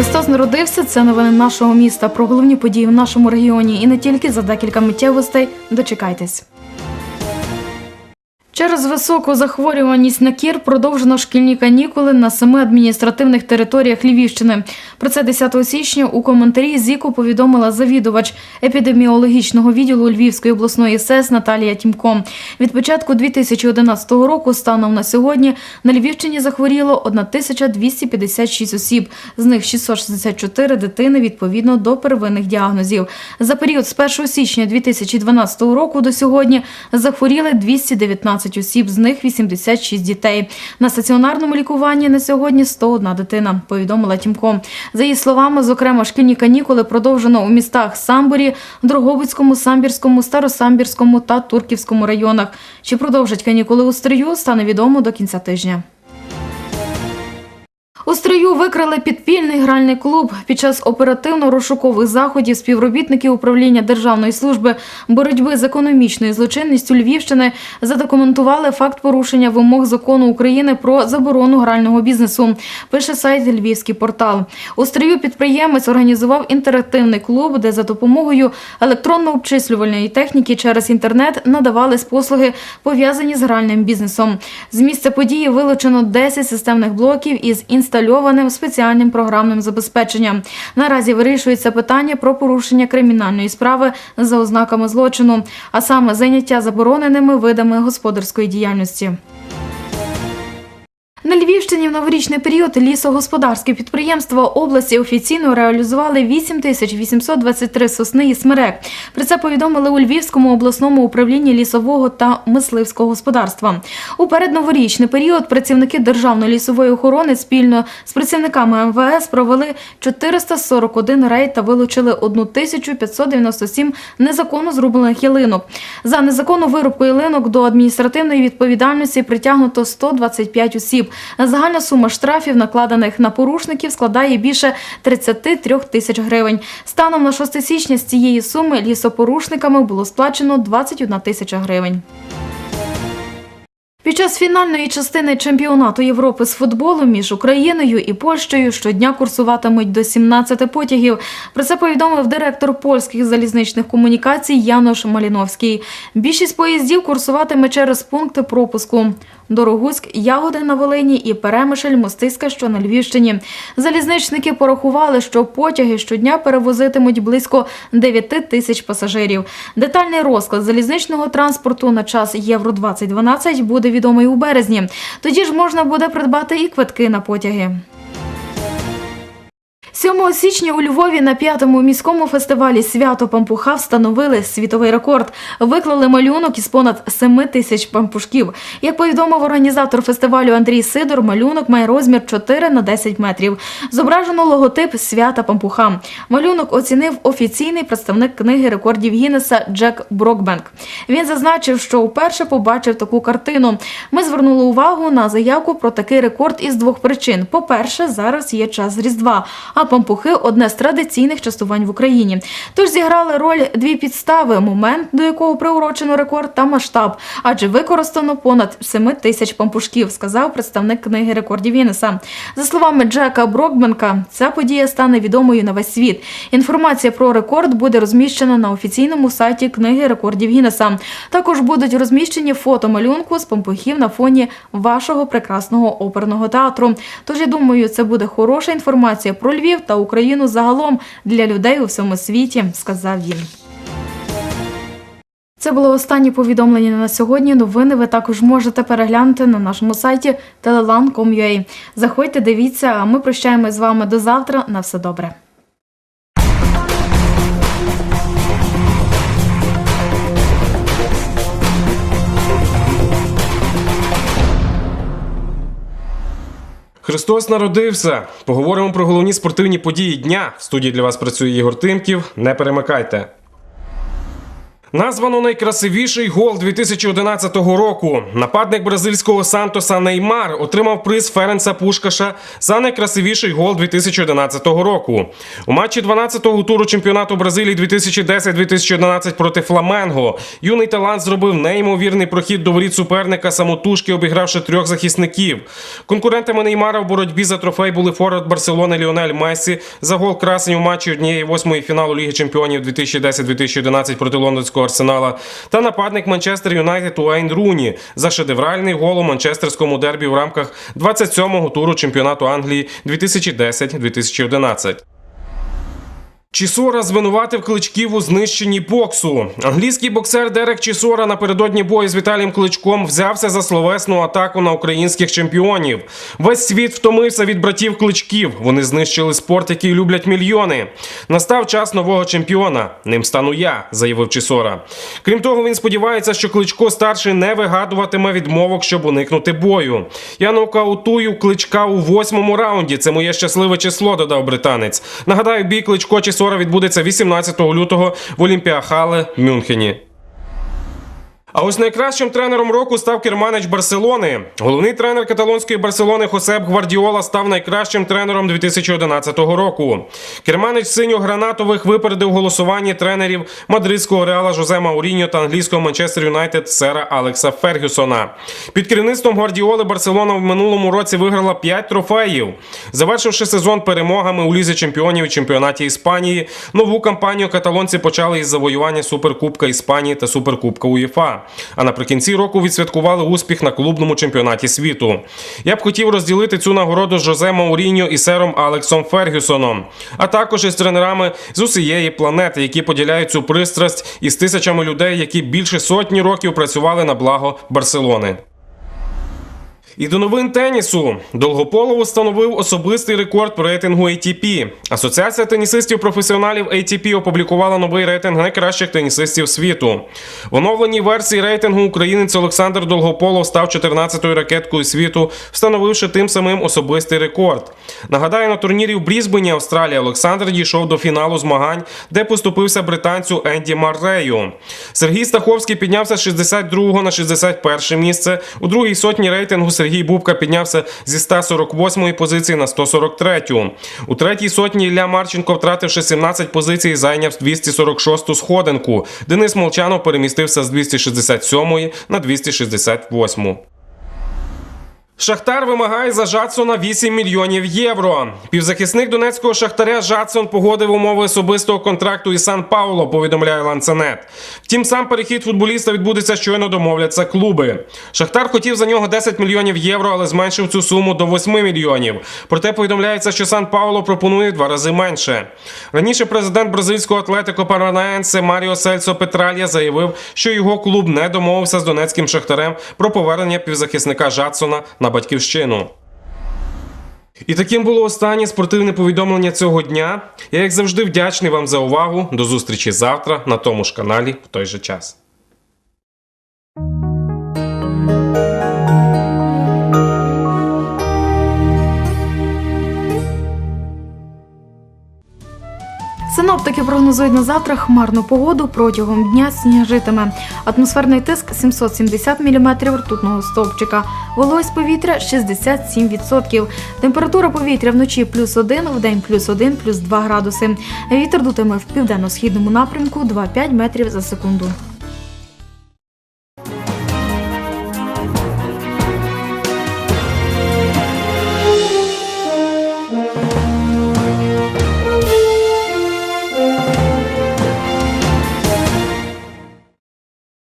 Христос народився. Це новини нашого міста про головні події в нашому регіоні і не тільки за декілька миттєвостей. Дочекайтесь. Через високу захворюваність на кір продовжено шкільні канікули на семи адміністративних територіях Львівщини. Про це 10 січня у коментарі ЗІКу повідомила завідувач епідеміологічного відділу Львівської обласної СЕС Наталія Тімко. Від початку 2011 року станом на сьогодні на Львівщині захворіло 1256 осіб, з них 664 дитини відповідно до первинних діагнозів. За період з 1 січня 2012 року до сьогодні захворіли 219 осіб, з них 86 дітей. На стаціонарному лікуванні на сьогодні 101 дитина, повідомила Тімко. За її словами, зокрема, шкільні канікули продовжено у містах Самборі, Дрогобицькому, Самбірському, Старосамбірському та Турківському районах. Чи продовжать канікули у стрію, стане відомо до кінця тижня. Стрию викрили підпільний гральний клуб. Під час оперативно-розшукових заходів співробітники управління Державної служби боротьби з економічною злочинністю Львівщини задокументували факт порушення вимог закону України про заборону грального бізнесу. Пише сайт Львівський портал. У стрию підприємець організував інтерактивний клуб, де за допомогою електронно-обчислювальної техніки через інтернет надавались послуги, пов'язані з гральним бізнесом. З місця події вилучено 10 системних блоків із інстальованим спеціальним програмним забезпеченням. Наразі вирішується питання про порушення кримінальної справи за ознаками злочину, а саме зайняття забороненими видами господарської діяльності. На Львівщині в новорічний період лісогосподарські підприємства області офіційно реалізували 8 тисяч 823 сосни і смерек. Про це повідомили у Львівському обласному управлінні лісового та мисливського господарства. У передноворічний період працівники Державної лісової охорони спільно з працівниками МВС провели 441 рейд та вилучили 1597 незаконно зрублених ялинок. За незаконну вирубку ялинок до адміністративної відповідальності притягнуто 125 осіб. Загальна сума штрафів, накладених на порушників, складає більше 33 тисяч гривень. Станом на 6 січня з цієї суми лісопорушниками було сплачено 21 тисяча гривень. Під час фінальної частини чемпіонату Європи з футболу між Україною і Польщею щодня курсуватимуть до 17 потягів. Про це повідомив директор польських залізничних комунікацій Янош Маліновський. Більшість поїздів курсуватиме через пункти пропуску. Дорогуськ, Ягоди на Волині і Перемишль, Мостиська, що на Львівщині. Залізничники порахували, що потяги щодня перевозитимуть близько 9 тисяч пасажирів. Детальний розклад залізничного транспорту на час Євро 2012 буде відомий у березні. Тоді ж можна буде придбати і квитки на потяги. 7 січня у Львові на п'ятому міському фестивалі Свято Пампуха встановили світовий рекорд. Виклали малюнок із понад 7 тисяч пампушків. Як повідомив організатор фестивалю Андрій Сидор, малюнок має розмір 4 на 10 метрів. Зображено логотип свята Пампуха. Малюнок оцінив офіційний представник книги рекордів Гіннеса Джек Брокбенк. Він зазначив, що вперше побачив таку картину. Ми звернули увагу на заявку про такий рекорд із двох причин: по-перше, зараз є час Різдва. А пампухи одне з традиційних частувань в Україні. Тож зіграли роль дві підстави: момент, до якого приурочено рекорд, та масштаб, адже використано понад 7 тисяч пампушків, сказав представник книги рекордів Гіннеса. За словами Джека Брокбенка, ця подія стане відомою на весь світ. Інформація про рекорд буде розміщена на офіційному сайті книги рекордів Гіннеса. Також будуть розміщені фото малюнку з пампухів на фоні вашого прекрасного оперного театру. Тож я думаю, це буде хороша інформація про Львів та Україну загалом для людей у всьому світі, сказав він. Це було останнє повідомлення на сьогодні. Новини ви також можете переглянути на нашому сайті telelan.com.ua. Заходьте, дивіться, а ми прощаємось з вами до завтра. На все добре. Христос народився. Поговоримо про головні спортивні події дня. В студії для вас працює Ігор Тимків. Не перемикайте. Названо найкрасивіший гол 2011 року. Нападник бразильського Сантоса Неймар отримав приз Ференца Пушкаша за найкрасивіший гол 2011 року. У матчі 12-го туру чемпіонату Бразилії 2010-2011 проти Фламенго юний талант зробив неймовірний прохід до воріт суперника самотужки, обігравши трьох захисників. Конкурентами Неймара в боротьбі за трофей були форвард Барселони Ліонель Мессі за гол красень у матчі однієї восьмої фіналу Ліги Чемпіонів 2010-2011 проти лондонського арсенала та нападник Манчестер Юнайтед Уейн Руні за шедевральний гол у манчестерському дербі в рамках 27-го туру чемпіонату Англії 2010-2011. Чісора звинуватив кличків у знищенні боксу. Англійський боксер Дерек Чісора напередодні бою з Віталієм Кличком взявся за словесну атаку на українських чемпіонів. Весь світ втомився від братів кличків. Вони знищили спорт, який люблять мільйони. Настав час нового чемпіона. Ним стану я, заявив Чісора. Крім того, він сподівається, що кличко старший не вигадуватиме відмовок, щоб уникнути бою. Я нокаутую кличка у восьмому раунді. Це моє щасливе число, додав британець. Нагадаю, бій кличко Чісора відбудеться 18 лютого в Олімпіахале Мюнхені. А ось найкращим тренером року став керманич Барселони. Головний тренер каталонської Барселони Хосеп Гвардіола став найкращим тренером 2011 року. Керманич синьо-гранатових випередив голосування тренерів мадридського реала Жозе Мауріньо та англійського Манчестер Юнайтед сера Алекса Фергюсона. Під керівництвом Гвардіоли Барселона в минулому році виграла 5 трофеїв, завершивши сезон перемогами у лізі чемпіонів і чемпіонаті Іспанії. Нову кампанію каталонці почали із завоювання Суперкубка Іспанії та Суперкубка УЄФА. А наприкінці року відсвяткували успіх на клубному чемпіонаті світу. Я б хотів розділити цю нагороду з Жозе Мауріньо і сером Алексом Фергюсоном, а також із тренерами з усієї планети, які поділяють цю пристрасть із тисячами людей, які більше сотні років працювали на благо Барселони. І до новин тенісу Долгополов встановив особистий рекорд по рейтингу ATP. Асоціація тенісистів-професіоналів ATP опублікувала новий рейтинг найкращих тенісистів світу. В оновленій версії рейтингу українець Олександр Долгополов став 14-ю ракеткою світу, встановивши тим самим особистий рекорд. Нагадаю, на турнірі в Брізбені, Австралія, Олександр дійшов до фіналу змагань, де поступився британцю Енді Маррею. Сергій Стаховський піднявся з 62 на 61 місце. У другій сотні рейтингу Сергій Бубка піднявся зі 148 позиції на 143. У третій сотні Ілля Марченко, втративши 17 позицій, зайняв 246 сходинку. Денис Молчанов перемістився з 267 на 268. Шахтар вимагає за Жадсона 8 мільйонів євро. Півзахисник донецького шахтаря Жадсон погодив умови особистого контракту із Сан Пауло, повідомляє Ланценет. Втім, сам перехід футболіста відбудеться щойно домовляться клуби. Шахтар хотів за нього 10 мільйонів євро, але зменшив цю суму до 8 мільйонів. Проте повідомляється, що Сан Пауло пропонує два рази менше. Раніше президент бразильського атлетико Паранаенсе Маріо Сельсо Петралья заявив, що його клуб не домовився з донецьким шахтарем про повернення півзахисника Жадсона батьківщину. І таким було останнє спортивне повідомлення цього дня. Я, як завжди, вдячний вам за увагу. До зустрічі завтра на тому ж каналі в той же час. Синоптики прогнозують на завтра хмарну погоду протягом дня сніжитиме. Атмосферний тиск 770 мм ртутного стовпчика. Вологість повітря 67%. Температура повітря вночі плюс 1, вдень плюс 1, плюс 2 градуси. Вітер дутиме в південно-східному напрямку 2,5 метрів за секунду.